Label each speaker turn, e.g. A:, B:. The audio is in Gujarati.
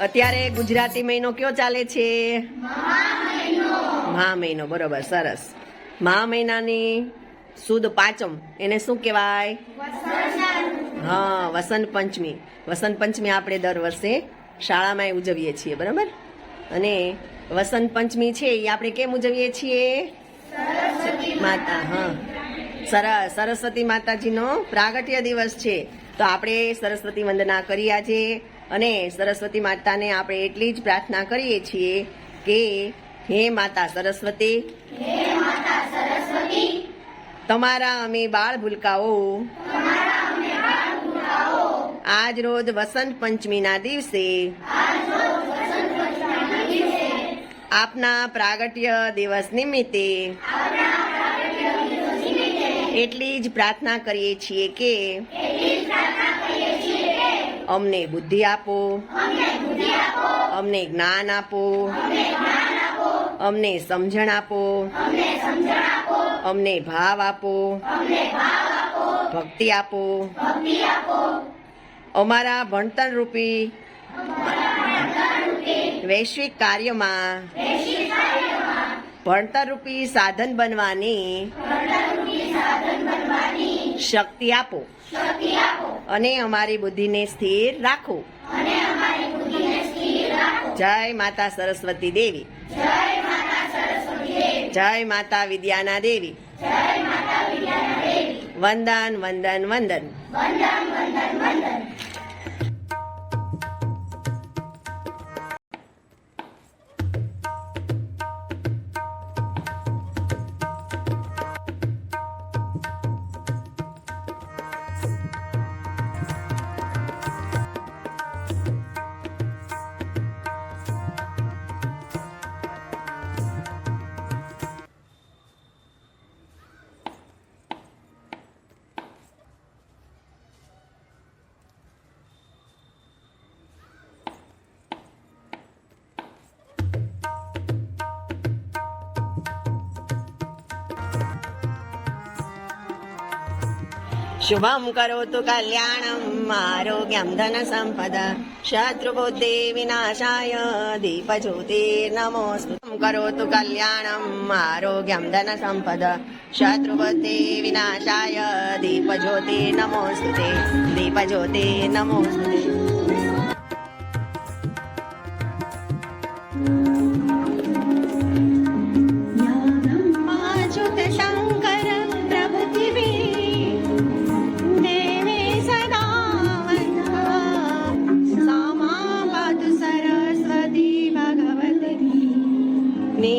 A: અત્યારે ગુજરાતી મહિનો કયો ચાલે છે? મહા મહિનો. બરોબર, સરસ. મહા મહિનાની સુદ પાંચમ. એને શું કહેવાય? હા, વસંત પંચમી. વસંત પંચમી આપણે દર વર્ષે શાળામાં ઉજવીએ છીએ, બરાબર? અને વસંત પંચમી છે એ આપણે કેમ ઉજવીએ છીએ? માતા, હા. સરસ સરસ્વતી માતાજીનો પ્રાગટ્ય દિવસ છે. તો આપણે સરસ્વતી વંદના કરી આજે. અને સરસ્વતી માતાને આપણે એટલી જ પ્રાર્થના કરીએ છીએ કે હે માતા સરસ્વતી. તમારા અમે બાળ ભૂલકાઓ. આજ રોજ વસંત પંચમીના દિવસે. આપના પ્રાગટ્ય દિવસ નિમિત્તે. એટલી જ પ્રાર્થના કરીએ છીએ કે અમને બુદ્ધિ આપો. અમને જ્ઞાન આપો. અમને સમજણ આપો. અમને ભાવ આપો. ભક્તિ આપો. અમારા ભણતર રૂપી વૈશ્વિક કાર્યમાં ભણતર રૂપી સાધન બનવાની શક્તિ આપો. અને અમારી બુદ્ધિને સ્થિર રાખો. જય માતા સરસ્વતી દેવી. જય માતા વિદ્યાના દેવી. વંદન વંદન વંદન. शुभम करोतु कल्याणम् आरोग्यम् धनसम्पद। शत्रुबुद्धिविनाशाय दीपज्योतिर्नमोऽस्तु करोतु कल्याणम् आरोग्यम् धनसम्पद। शत्रुबुद्धिविनाशाय दीपज्योतिर्नमोऽस्तु ते। दीपज्योतिर्नमोऽस्तु ते। আপনি